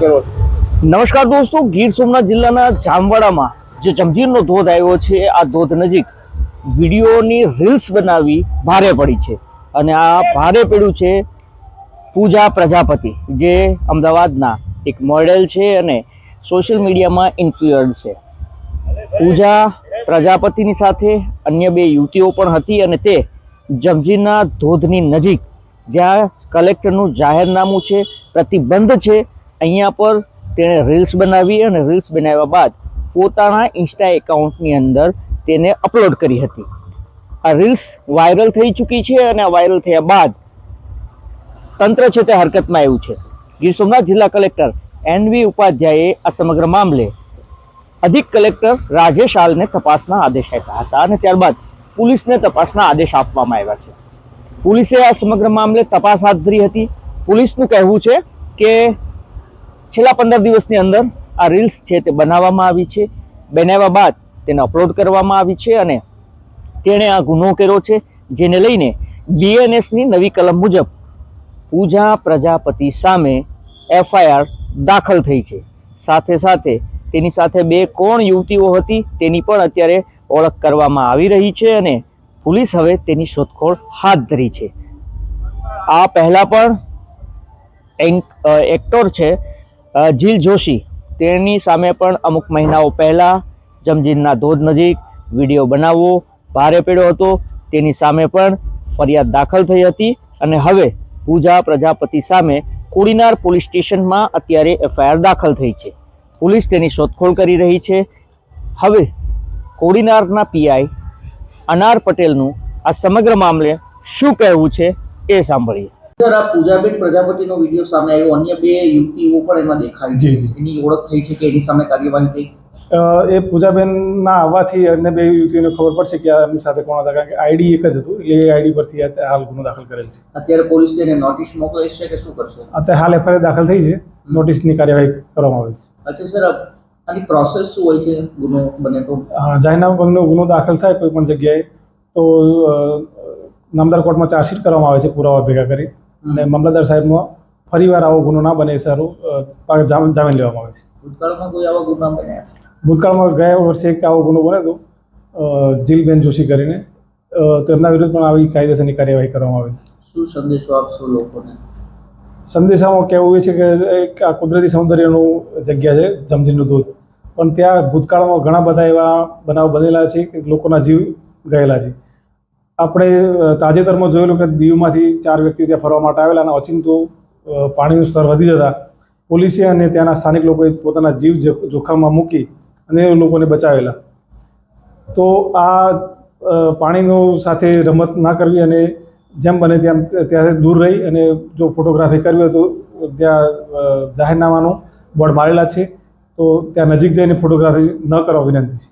કરો નમસ્કાર દોસ્તો, ગીર સોમનાથ જિલ્લાના જામવાડામાં જે જમજીરનો ધોધ આવ્યો છે, આ ધોધ નજીક વિડીયોની રીલ્સ બનાવી ભારે પડી છે. અને આ ભારે પડ્યું છે પૂજા પ્રજાપતિ, જે અમદાવાદના એક મોડેલ છે અને સોશિયલ મીડિયામાં ઇન્ફ્લુઅન્સ છે. પૂજા પ્રજાપતિની સાથે અન્ય બે યુવતીઓ પણ હતી અને તે જમજીરના ધોધની નજીક જ્યાં કલેક્ટરનું જાહેરનામું છે, પ્રતિબંધ છે અહીંયા પર તેણે રીલ્સ બનાવી અને રીલ્સ બનાવ્યા બાદ પોતાના ઇન્સ્ટા એકાઉન્ટની અંદર તેને અપલોડ કરી હતી. આ રીલ્સ વાયરલ થઈ ચૂકી છે અને આ વાયરલ થયા બાદ તંત્ર છે તે હરકતમાં આવ્યું છે. ગીર સોમનાથ જિલ્લા કલેક્ટર એનવી ઉપાધ્યાયે આ સમગ્ર મામલે અધિક કલેક્ટર રાજેશ આલને તપાસના આદેશ આપ્યા હતા અને ત્યારબાદ પોલીસને તપાસના આદેશ આપવામાં આવ્યા છે. પોલીસે આ સમગ્ર મામલે તપાસ હાથ ધરી હતી. પોલીસનું કહેવું છે કે છેલ્લા પંદર દિવસની અંદર આ રીલ્સ છે તે બનાવવામાં આવી છે. બનાવ્યા બાદ તેને અપલોડ કરવામાં આવી છે અને તેણે આ ગુનો કર્યો છે, જેને લઈને બીએનએસની નવી કલમ મુજબ પૂજા પ્રજાપતિ સામે એફઆઈઆર દાખલ થઈ છે. સાથે સાથે તેની સાથે બે કોણ યુવતીઓ હતી તેની પણ અત્યારે ઓળખ કરવામાં આવી રહી છે અને પોલીસ હવે તેની શોધખોળ હાથ ધરી છે. આ પહેલાં પણ એન્ક એક્ટર છે જીલ જોશી, તેની સામે પણ અમુક મહિનાઓ પહેલાં જમજીનના ધોધ નજીક વીડિયો બનાવવો ભારે પડ્યો હતો. તેની સામે પણ ફરિયાદ દાખલ થઈ હતી અને હવે પૂજા પ્રજાપતિ સામે કોડીનાર પોલીસ સ્ટેશનમાં અત્યારે એફઆઈઆર દાખલ થઈ છે. પોલીસ તેની શોધખોળ કરી રહી છે. હવે કોડીનારના પીઆઈ અનાર પટેલનું આ સમગ્ર મામલે શું કહેવું છે એ સાંભળીએ. સર આ પૂજાબેન પ્રજાપતિનો વીડિયો સામે આવ્યો. અન્ય બે યુવતીઓ પણ એમાં દેખાય છે. એની ઓળખ થઈ છે કે એની સામે કાર્યવાહી થઈ? એ પૂજાબેનના આવવાથી અન્ય બે યુવતીઓને ખબર પડશે કે એમની સાથે કોણ હતા. કારણ કે આઈડી એક જ હતું. એટલે એ આઈડી પરથી હાલ ગુનો દાખલ કરેલ છે. અત્યારે પોલીસ તેને નોટિસ મોકલે છે કે શું કરશે? અત્યારે હાલ એફઆઈઆર દાખલ થઈ છે. નોટિસની કાર્યવાહી કરવામાં આવી છે. અચ્છા સર આની પ્રોસેસ શું હોય છે? ગુનો બને તો? હા, જાહેરનામા ગુનો દાખલ થાય કોઈ પણ જગ્યાએ તો નામદાર કોર્ટમાં ચાર્જશીટ કરવામાં આવે છે પુરાવા ભેગા કરી. અને મામલતદાર સાહેબનો ફરીવાર આવો ગુનો ના બને સારું પાક જામીન લેવામાં આવે છે. ભૂતકાળમાં કોઈ આવા ગુના બન્યા? ભૂતકાળમાં ગયા વર્ષે એક આવો ગુનો બન્યો હતો જીલબેન જોશી કરીને. તો એમના વિરુદ્ધ પણ આવી કાયદેસરની કાર્યવાહી કરવામાં આવી. શું સંદેશો આપશો લોકોને? સંદેશામાં કહેવું એ છે કે એક આ કુદરતી સૌંદર્યનું જગ્યા છે જમજીનું દૂધ. પણ ત્યાં ભૂતકાળમાં ઘણા બધા એવા બનાવ બનેલા છે કે લોકોના જીવ ગયેલા છે. આપણે તાજેતરમાં જોયેલું કે દીવમાંથી ચાર વ્યક્તિ ત્યાં ફરવા માટે આવેલા અને અચિંતું પાણીનું સ્તર વધી જતા પોલીસે અને ત્યાંના સ્થાનિક લોકોએ પોતાના જીવ જોખમમાં મૂકી અને એ લોકોને બચાવેલા. તો આ પાણીનો સાથે રમત ના કરવી અને જેમ બને તેમ ત્યાંથી દૂર રહી અને જો ફોટોગ્રાફી કરવી હોય તો ત્યાં જાહેરનામાનું બોર્ડ મારેલા છે. તો ત્યાં નજીક જઈને ફોટોગ્રાફી ન કરવા વિનંતી છે.